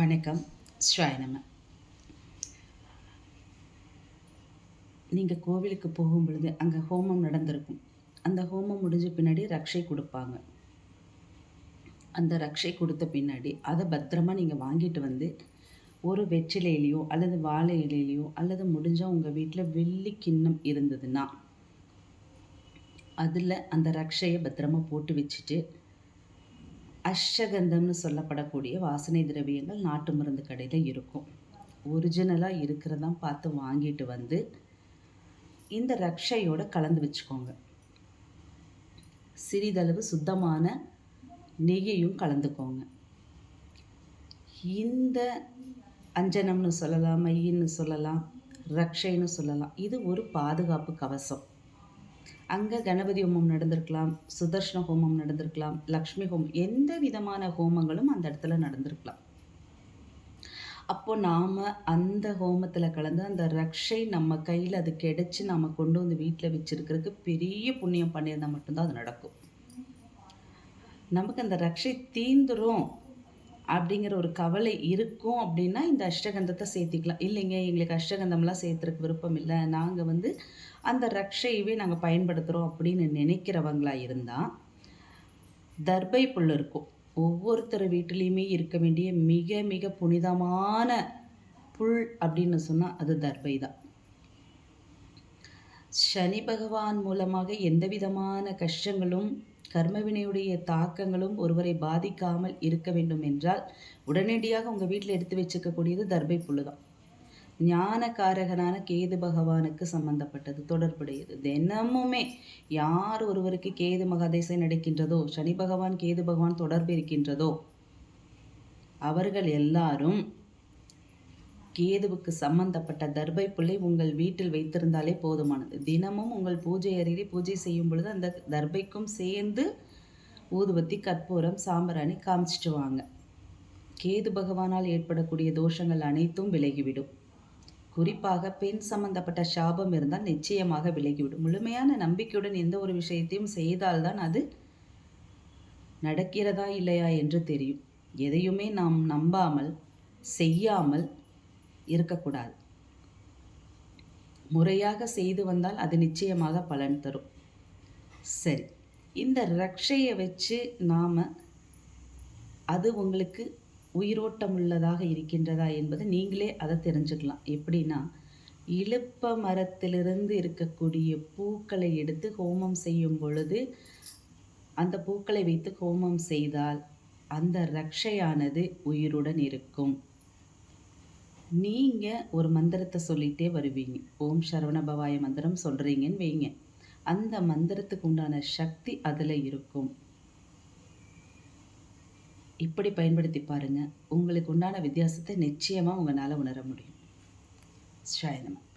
வணக்கம். ஸ்வாயநம நீங்கள் கோவிலுக்கு போகும் பொழுது அங்கே ஹோமம் நடந்திருக்கும். அந்த ஹோமம் முடிஞ்ச பின்னாடி ரக்ஷை கொடுப்பாங்க. அந்த ரக்ஷை கொடுத்த பின்னாடி அதை பத்திரமா நீங்கள் வாங்கிட்டு வந்து ஒரு வெற்றிலையிலையோ அல்லது வாழை இலையிலையோ அல்லது முடிஞ்சால் உங்கள் வீட்டில் வெள்ளி கிண்ணம் இருந்ததுன்னா அதில் அந்த ரக்ஷையை பத்திரமா போட்டு வச்சுட்டு அஷ்டகந்தம்னு சொல்லப்படக்கூடிய வாசனை திரவியங்கள் நாட்டு மருந்து கடையில் இருக்கும். ஒரிஜினலாக இருக்கிறதான் பார்த்து வாங்கிட்டு வந்து இந்த ரக்ஷையோட கலந்து வச்சுக்கோங்க. சிறிதளவு சுத்தமான நெய்யையும் கலந்துக்கோங்க. இந்த அஞ்சனம்னு சொல்லலாம் மையின்னு சொல்லலாம் ரக்ஷைன்னு சொல்லலாம். இது ஒரு பாதுகாப்பு கவசம். அங்கே கணபதி ஹோமம் நடந்திருக்கலாம் சுதர்ஷன ஹோமம் நடந்திருக்கலாம் லக்ஷ்மி ஹோமம் எந்த விதமான ஹோமங்களும் அந்த இடத்துல நடந்திருக்கலாம். அப்போ நாம் அந்த ஹோமத்தில் கலந்து அந்த ரக்ஷை நம்ம கையில் அது கிடைச்சி நம்ம கொண்டு வந்து வீட்டில் வச்சுருக்கிறதுக்கு பெரிய புண்ணியம் பண்ணியிருந்தால் மட்டும்தான் அது நடக்கும். நமக்கு அந்த ரக்ஷை தீந்துரும். அப்படிங்கிற ஒரு கவலை இருக்கும் அப்படின்னா இந்த அஷ்டகந்தத்தை சேர்த்திக்கலாம். இல்லைங்க எங்களுக்கு அஷ்டகந்தம்லாம் சேர்த்துறக்கு விருப்பம் இல்லை. நாங்கள் வந்து அந்த ரக்ஷையவே நாங்கள் பயன்படுத்துகிறோம் அப்படின்னு நினைக்கிறவங்களா இருந்தால் தர்பை புல் இருக்கும். ஒவ்வொருத்தர் வீட்டிலையுமே இருக்க வேண்டிய மிக மிக புனிதமான புல் அப்படின்னு சொன்னால் அது தர்பை தான். சனி பகவான் மூலமாக எந்த விதமான கஷ்டங்களும் கர்மவினையுடைய தாக்கங்களும் ஒருவரை பாதிக்காமல் இருக்க வேண்டும் என்றால் உடனடியாக உங்கள் வீட்டில் எடுத்து வச்சுக்கக்கூடியது தர்பை புல்லு தான் ஞானகாரகனான கேது பகவானுக்கு சம்பந்தப்பட்டது தொடர்புடையது. தினமுமே யார் ஒருவருக்கு கேது மகாதேசை நடக்கின்றதோ சனி பகவான் கேது பகவான் தொடர்பு இருக்கின்றதோ அவர்கள் எல்லாரும் கேதுவுக்கு சம்பந்தப்பட்ட தர்பை புள்ளை உங்கள் வீட்டில் வைத்திருந்தாலே போதுமானது. தினமும் உங்கள் பூஜை அறையிலே பூஜை செய்யும் பொழுது அந்த தர்பைக்கும் சேர்ந்து ஊதுபத்தி கற்பூரம் சாம்பிராணி காமிச்சிட்டு வாங்க. கேது பகவானால் ஏற்படக்கூடிய தோஷங்கள் அனைத்தும் விலகிவிடும். குறிப்பாக பெண் சம்பந்தப்பட்ட சாபம் இருந்தால் நிச்சயமாக விலகிவிடும். முழுமையான நம்பிக்கையுடன் எந்த ஒரு விஷயத்தையும் செய்தால்தான் அது நடக்கிறதா இல்லையா என்று தெரியும். எதையுமே நாம் நம்பாமல் செய்யாமல் இருக்கக்கூடாது. முறையாக செய்து வந்தால் அது நிச்சயமாக பலன் தரும். சரி இந்த ரக்ஷையை வச்சு நாம் அது உங்களுக்கு உயிரோட்டம் உள்ளதாக இருக்கின்றதா என்பது நீங்களே அதை தெரிஞ்சுக்கலாம். எப்படின்னா இழுப்ப மரத்திலிருந்து இருக்கக்கூடிய பூக்களை எடுத்து ஹோமம் செய்யும் பொழுது அந்த பூக்களை வைத்து ஹோமம் செய்தால் அந்த ரக்ஷையானது உயிருடன் இருக்கும். நீங்கள் ஒரு மந்திரத்தை சொல்லிகிட்டே வருவீங்க. ஓம் சரவண பவாய மந்திரம் சொல்கிறீங்கன்னு வைங்க. அந்த மந்திரத்துக்கு உண்டான சக்தி அதில் இருக்கும். இப்படி பயன்படுத்தி பாருங்கள் உங்களுக்கு உண்டான வித்தியாசத்தை நிச்சயமாக உங்களால் உணர முடியும். சாயந்தமாக